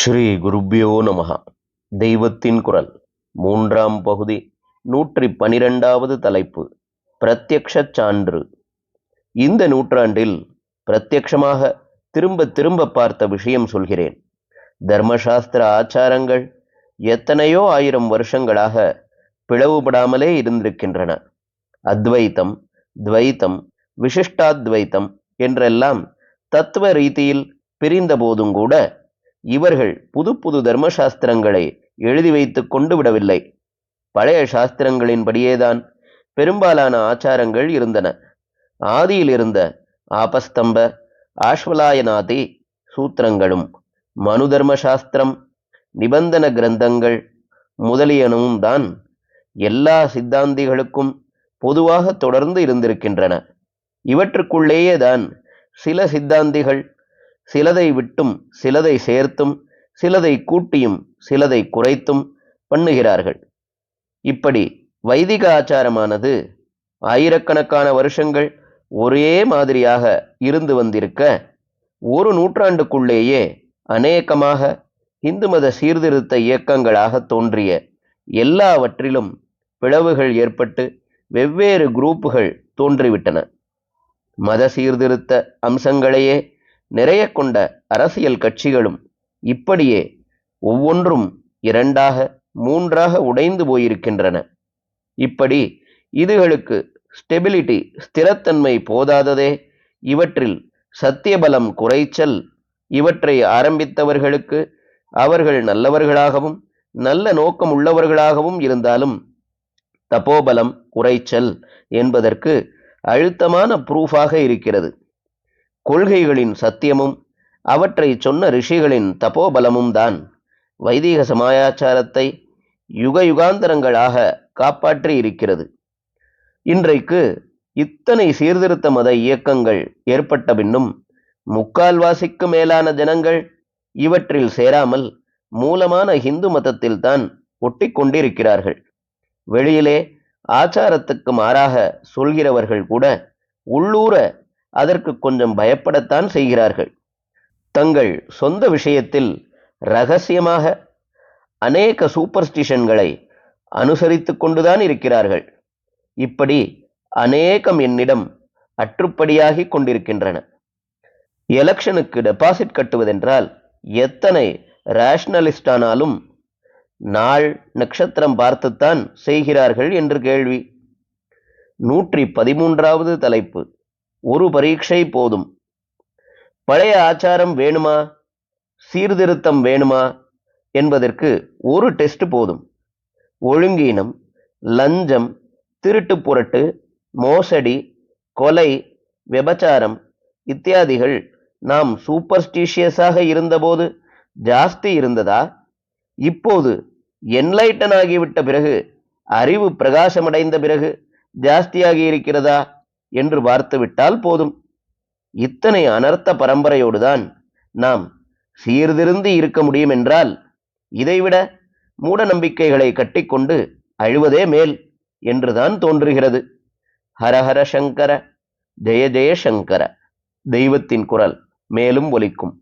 ஸ்ரீ குருப்பியோ நமஹ. தெய்வத்தின் குரல். மூன்றாம் பகுதி. நூற்றி பனிரெண்டாவது தலைப்பு. பிரத்யக்ஷச் சான்று. இந்த நூற்றாண்டில் பிரத்யக்ஷமாக திரும்ப திரும்ப பார்த்த விஷயம் சொல்கிறேன். தர்மசாஸ்திர ஆச்சாரங்கள் எத்தனையோ ஆயிரம் வருஷங்களாக பிளவுபடாமலே இருந்திருக்கின்றன. அத்வைத்தம் துவைத்தம் விசிஷ்டாத்வைத்தம் என்றெல்லாம் தத்துவ ரீதியில் பிரிந்த போதும் கூட இவர்கள் புது புது தர்மசாஸ்திரங்களை எழுதி வைத்து கொண்டு விடவில்லை. பழைய சாஸ்திரங்களின்படியேதான் பெரும்பாலான ஆச்சாரங்கள் இருந்தன. ஆதியில் இருந்த ஆபஸ்தம்ப ஆஸ்வலாயநாதி சூத்திரங்களும் மனு தர்மசாஸ்திரம் நிபந்தன கிரந்தங்கள் முதலியனவும் தான் எல்லா சித்தாந்திகளுக்கும் பொதுவாக தொடர்ந்து இருந்திருக்கின்றன. இவற்றுக்குள்ளேயே தான் சில சித்தாந்திகள் சிலதை விட்டும் சிலதை சேர்த்தும் சிலதை கூட்டியும் சிலதை குறைத்தும் பண்ணுகிறார்கள். இப்படி வைதிக ஆச்சாரமானது ஆயிரக்கணக்கான வருஷங்கள் ஒரே மாதிரியாக இருந்து வந்திருக்க ஒரு நூற்றாண்டுக்குள்ளேயே அநேகமாக இந்து மத சீர்திருத்த இயக்கங்களாக தோன்றிய எல்லாவற்றிலும் பிளவுகள் ஏற்பட்டு வெவ்வேறு குரூப்புகள் தோன்றிவிட்டன. மத சீர்திருத்த அம்சங்களையே நிறைய கொண்ட அரசியல் கட்சிகளும் இப்படியே ஒவ்வொன்றும் இரண்டாக மூன்றாக உடைந்து போயிருக்கின்றன. இப்படி இதுகளுக்கு ஸ்டெபிலிட்டி ஸ்திரத்தன்மை போதாததே. இவற்றில் சத்தியபலம் குறைச்சல் இவற்றை ஆரம்பித்தவர்களுக்கு அவர்கள் நல்லவர்களாகவும் நல்ல நோக்கம் உள்ளவர்களாகவும் இருந்தாலும் தபோபலம் குறைச்சல் என்பதற்கு அழுத்தமான ப்ரூஃபாக இருக்கிறது. கொள்கைகளின் சத்தியமும் அவற்றை சொன்ன ரிஷிகளின் தபோபலமும் தான். வைதிக சமாயாச்சாரத்தை யுக யுகாந்தரங்களாக காப்பாற்றி இருக்கிறது. இன்றைக்கு இத்தனை சீர்திருத்த மத இயக்கங்கள் ஏற்பட்ட பின்னும் முக்கால்வாசிக்கு மேலான ஜனங்கள் இவற்றில் சேராமல் மூலமான ஹிந்து மதத்தில்தான் ஒட்டி கொண்டிருக்கிறார்கள். வெளியிலே ஆச்சாரத்துக்கு மாறாக சொல்கிறவர்கள் கூட உள்ளூர அதற்கு கொஞ்சம் பயப்படத்தான் செய்கிறார்கள். தங்கள் சொந்த விஷயத்தில் ரகசியமாக அநேக சூப்பர்ஸ்டிஷன்களை அனுசரித்து கொண்டுதான் இருக்கிறார்கள். இப்படி அநேகம் என்னிடம் அற்றுப்படியாகி கொண்டிருக்கின்றன. எலெக்ஷனுக்கு டெபாசிட் கட்டுவதென்றால் எத்தனை ரேஷனலிஸ்டானாலும் நாள் நட்சத்திரம் பார்த்துத்தான் செய்கிறார்கள் என்று கேள்வி. நூற்றி பதிமூன்றாவது தலைப்பு. ஒரு பரீட்சை போதும். பழைய ஆச்சாரம் வேணுமா? சீர்திருத்தம் வேணுமா? என்பதற்கு ஒரு டெஸ்ட் போதும். ஒழுங்கீனம் லஞ்சம் திருட்டு புரட்டு மோசடி கொலை விபச்சாரம் இத்தியாதிகள் நாம் சூப்பர்ஸ்டிஷியஸாக இருந்தபோது ஜாஸ்தி இருந்ததா? இப்போது என்லைட்டன் ஆகிவிட்ட பிறகு அறிவு பிரகாசமடைந்த பிறகு ஜாஸ்தியாகி இருக்கிறதா? என்று பார்த்துவிட்டால் போதும். இத்தனை அனர்த்த பரம்பரையோடுதான் நாம் சீர்திருந்தி இருக்க முடியும் என்றால் இதைவிட மூட நம்பிக்கைகளை கட்டிக்கொண்டு அழுவதே மேல் என்றுதான் தோன்றுகிறது. ஹரஹர சங்கர ஜெய ஜெய சங்கர தெய்வத்தின் குரல் மேலும் ஒலிக்கும்.